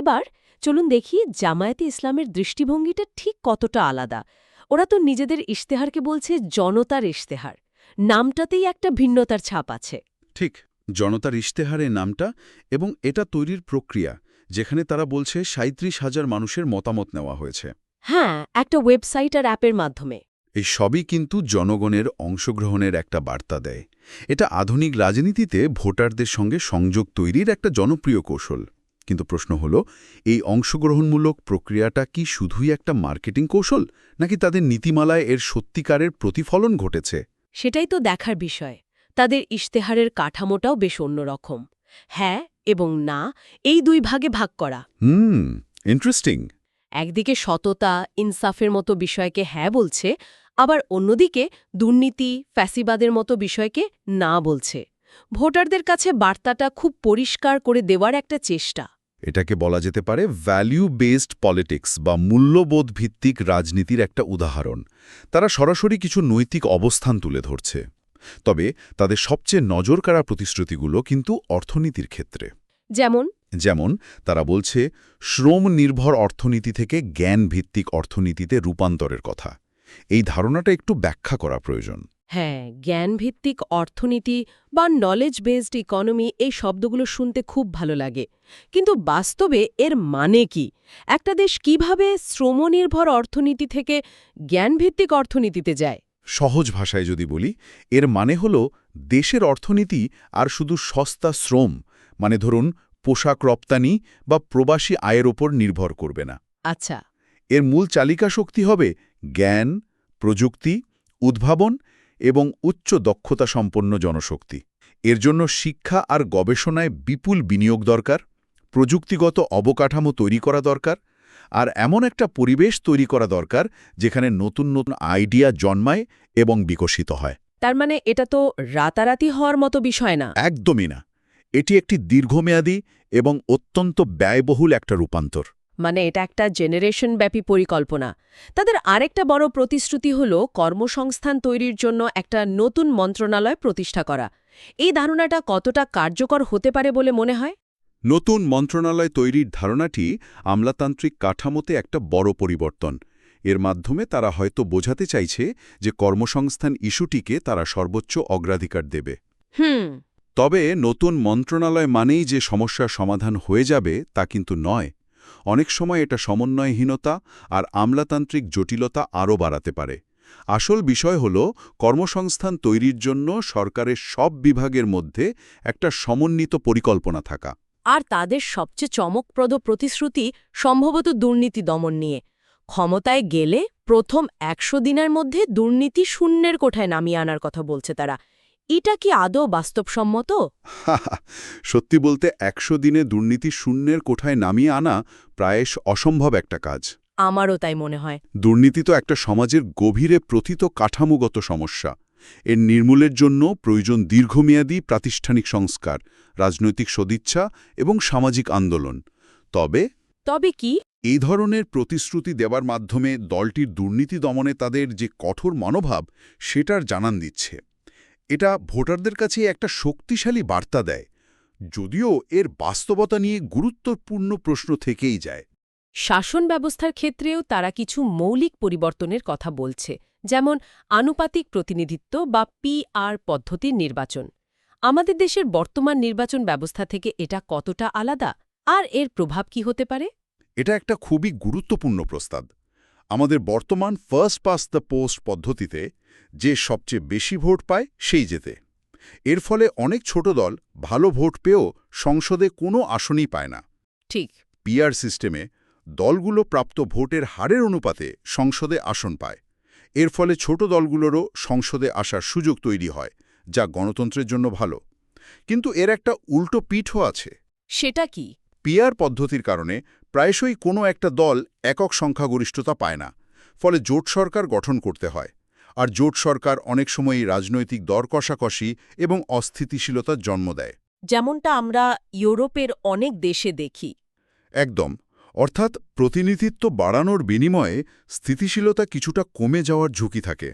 এবার চলুন দেখি জামায়াতে ইসলামের দৃষ্টিভঙ্গিটা ঠিক কতটা আলাদা। ওরা তো নিজেদের ইশতেহারকে বলছে জনতার ইশতেহার। নামটাতেই একটা ভিন্নতার ছাপ আছে। ঠিক জনতার ইশতেহারে নামটা এবং এটা তৈরির প্রক্রিয়া যেখানে তারা বলছে সাঁত্রিশ হাজার মানুষের মতামত নেওয়া হয়েছে। হ্যাঁ একটা ওয়েবসাইট আর অ্যাপের মাধ্যমে। এই সবই কিন্তু জনগণের অংশগ্রহণের একটা বার্তা দেয়। এটা আধুনিক রাজনীতিতে ভোটারদের সঙ্গে সংযোগ তৈরির একটা জনপ্রিয় কৌশল। কিন্তু প্রশ্ন হল এই অংশগ্রহণমূলক প্রক্রিয়াটা কি শুধুই একটা মার্কেটিং কৌশল নাকি তাদের নীতিমালায় এর সত্যিকারের প্রতিফলন ঘটেছে? সেটাই তো দেখার বিষয়। তাদের ইশতেহারের কাঠামোটাও বেশ অন্যরকম। হ্যাঁ এবং না এই দুই ভাগে ভাগ করা। হুম ইন্টারেস্টিং একদিকে সততা ইনসাফের মতো বিষয়কে হ্যাঁ বলছে আবার অন্যদিকে দুর্নীতি ফ্যাসিবাদের মতো বিষয়কে না বলছে। ভোটারদের কাছে বার্তাটা খুব পরিষ্কার করে দেওয়ার একটা চেষ্টা। এটাকে বলা যেতে পারে ভ্যালিউ বেসড পলিটিক্স বা মূল্যবোধ ভিত্তিক রাজনীতির একটা উদাহরণ। তারা সরাসরি কিছু নৈতিক অবস্থান তুলে ধরছে। তবে তাদের সবচেয়ে নজর নজরকাড়া প্রতিশ্রুতিগুলো কিন্তু অর্থনীতির ক্ষেত্রে। যেমন? যেমন তারা বলছে শ্রম নির্ভর অর্থনীতি থেকে জ্ঞান ভিত্তিক অর্থনীতিতে রূপান্তরের কথা। এই ধারণাটা একটু ব্যাখ্যা করা প্রয়োজন। হ্যাঁ জ্ঞানভিত্তিক অর্থনীতি বা নলেজ বেসড ইকোনমি এই শব্দগুলো শুনতে খুব ভালো লাগে। কিন্তু বাস্তবে এর মানে কি? একটা দেশ কীভাবে শ্রমনির্ভর অর্থনীতি থেকে জ্ঞানভিত্তিক অর্থনীতিতে যায়? সহজ ভাষায় যদি বলি এর মানে হল দেশের অর্থনীতি আর শুধু সস্তা শ্রম মানে ধরুন পোশাক রপ্তানি বা প্রবাসী আয়ের ওপর নির্ভর করবে না। আচ্ছা। এর মূল চালিকা শক্তি হবে জ্ঞান প্রযুক্তি উদ্ভাবন এবং উচ্চ দক্ষতা সম্পন্ন জনশক্তি। এর জন্য শিক্ষা আর গবেষণায় বিপুল বিনিয়োগ দরকার প্রযুক্তিগত অবকাঠামো তৈরি করা দরকার আর এমন একটা পরিবেশ তৈরি করা দরকার যেখানে নতুন নতুন আইডিয়া জন্মায় এবং বিকশিত হয়। তার মানে এটা তো রাতারাতি হওয়ার মতো বিষয় না? একদমই না। এটি একটি দীর্ঘমেয়াদী এবং অত্যন্ত ব্যয়বহুল একটা রূপান্তর। মানে এটা একটা জেনারেশন ব্যাপী পরিকল্পনা। তাদের আরেকটা বড় প্রতিশ্রুতি হল কর্মসংস্থান তৈরির জন্য একটা নতুন মন্ত্রণালয় প্রতিষ্ঠা করা। এই ধারণাটা কতটা কার্যকর হতে পারে বলে মনে হয়? নতুন মন্ত্রণালয় তৈরির ধারণাটি আমলাতান্ত্রিক কাঠামোতে একটা বড় পরিবর্তন। এর মাধ্যমে তারা হয়তো বোঝাতে চাইছে যে কর্মসংস্থান ইস্যুটিকে তারা সর্বোচ্চ অগ্রাধিকার দেবে। হুম। তবে নতুন মন্ত্রণালয় মানেই যে সমস্যার সমাধান হয়ে যাবে তা কিন্তু নয়। অনেক সময় এটা সমন্বয়হীনতা আর আমলাতান্ত্রিক জটিলতা আরও বাড়াতে পারে। আসল বিষয় হল, কর্মসংস্থান তৈরির জন্য সরকারের সব বিভাগের মধ্যে একটা সমন্বিত পরিকল্পনা থাকা। আর তাদের সবচেয়ে চমকপ্রদ প্রতিশ্রুতি সম্ভবত দুর্নীতি দমন নিয়ে। ক্ষমতায় গেলে প্রথম একশো দিনের মধ্যে দুর্নীতি শূন্যের কোঠায় নামিয়ে আনার কথা বলছে তারা। এটা কি আদৌ বাস্তবসম্মত? সত্যি বলতে একশো দিনে দুর্নীতি শূন্যের কোঠায় নামিয়ে আনা প্রায়শ অসম্ভব একটা কাজ। আমারও তাই মনে হয়। দুর্নীতি তো একটা সমাজের গভীরে প্রথিত কাঠামোগত সমস্যা। এর নির্মূলের জন্য প্রয়োজন দীর্ঘমেয়াদী প্রাতিষ্ঠানিক সংস্কার রাজনৈতিক সদিচ্ছা এবং সামাজিক আন্দোলন। তবে তবে কি? এই ধরনের প্রতিশ্রুতি দেওয়ার মাধ্যমে দলটির দুর্নীতি দমনে তাদের যে কঠোর মনোভাব সেটার জানান দিচ্ছে। এটা ভোটারদের কাছে একটা শক্তিশালী বার্তা দেয় যদিও এর বাস্তবতা নিয়ে গুরুত্বপূর্ণ প্রশ্ন থেকেই যায়। শাসন ব্যবস্থার ক্ষেত্রেও তারা কিছু মৌলিক পরিবর্তনের কথা বলছে যেমন আনুপাতিক প্রতিনিধিত্ব বা পিআর পদ্ধতির নির্বাচন। আমাদের দেশের বর্তমান নির্বাচন ব্যবস্থা থেকে এটা কতটা আলাদা আর এর প্রভাব কি হতে পারে? এটা একটা খুবই গুরুত্বপূর্ণ প্রস্তাব। আমাদের বর্তমান ফার্স্ট পাস দ্য পোস্ট পদ্ধতিতে যে সবচেয়ে বেশি ভোট পায় সেই যেতে এর ফলে অনেক ছোট দল ভালো ভোট পেয়েও সংসদে কোনো আসনই পায় না। ঠিক। পিআর সিস্টেমে দলগুলো প্রাপ্ত ভোটের হারের অনুপাতে সংসদে আসন পায়। এর ফলে ছোট দলগুলোরও সংসদে আসার সুযোগ তৈরি হয় যা গণতন্ত্রের জন্য ভালো। কিন্তু এর একটা উল্টো পিঠও আছে। সেটা কি? পিআর পদ্ধতির কারণে প্রায়শই কোনো একটা দল একক সংখ্যাগরিষ্ঠতা পায় না ফলে জোট সরকার গঠন করতে হয়। আর জোট সরকার অনেক সময়ই রাজনৈতিক দর কষাকষি এবং অস্থিতিশীলতার জন্ম দেয়। যেমনটা আমরা ইউরোপের অনেক দেশে দেখি। একদম অর্থাৎ প্রতিনিধিত্ব বাড়ানোর বিনিময়ে স্থিতিশীলতা কিছুটা কমে যাওয়ার ঝুঁকি থাকে।